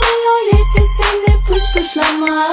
Hayaletle senle pış pışlama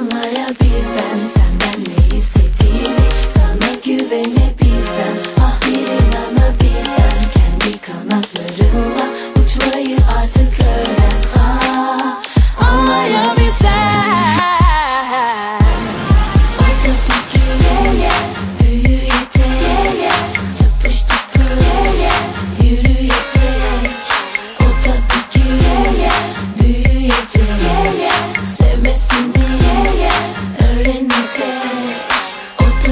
Maya, peace and sound.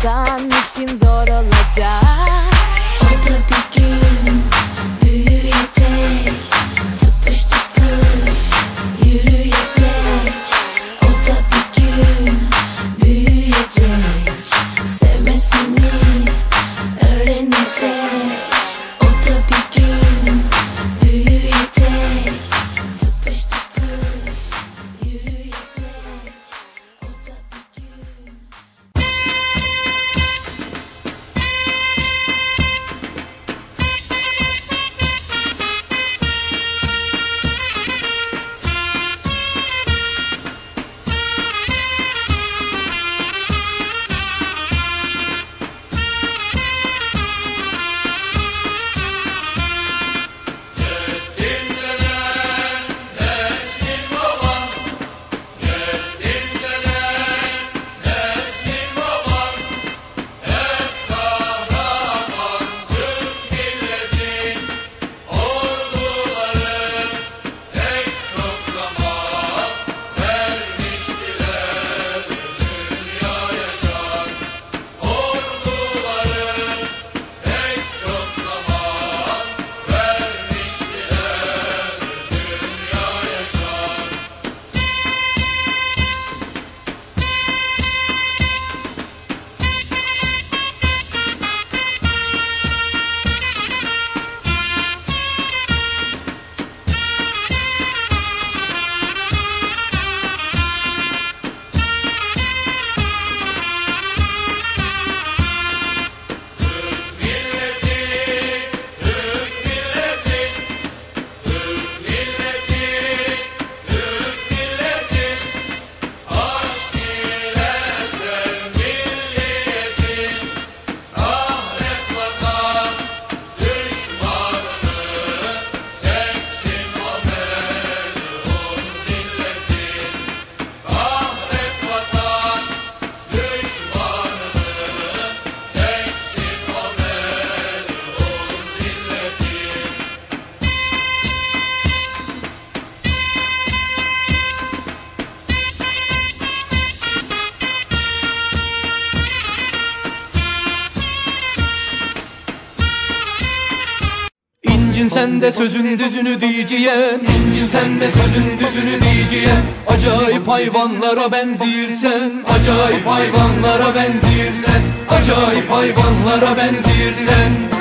İnsan için zor olan İncin sende sözün düzünü diyeceğim. İncin sende sözün düzünü diyeceğim. Acayip hayvanlara benzirsen Acayip hayvanlara benzirsen Acayip hayvanlara benzirsen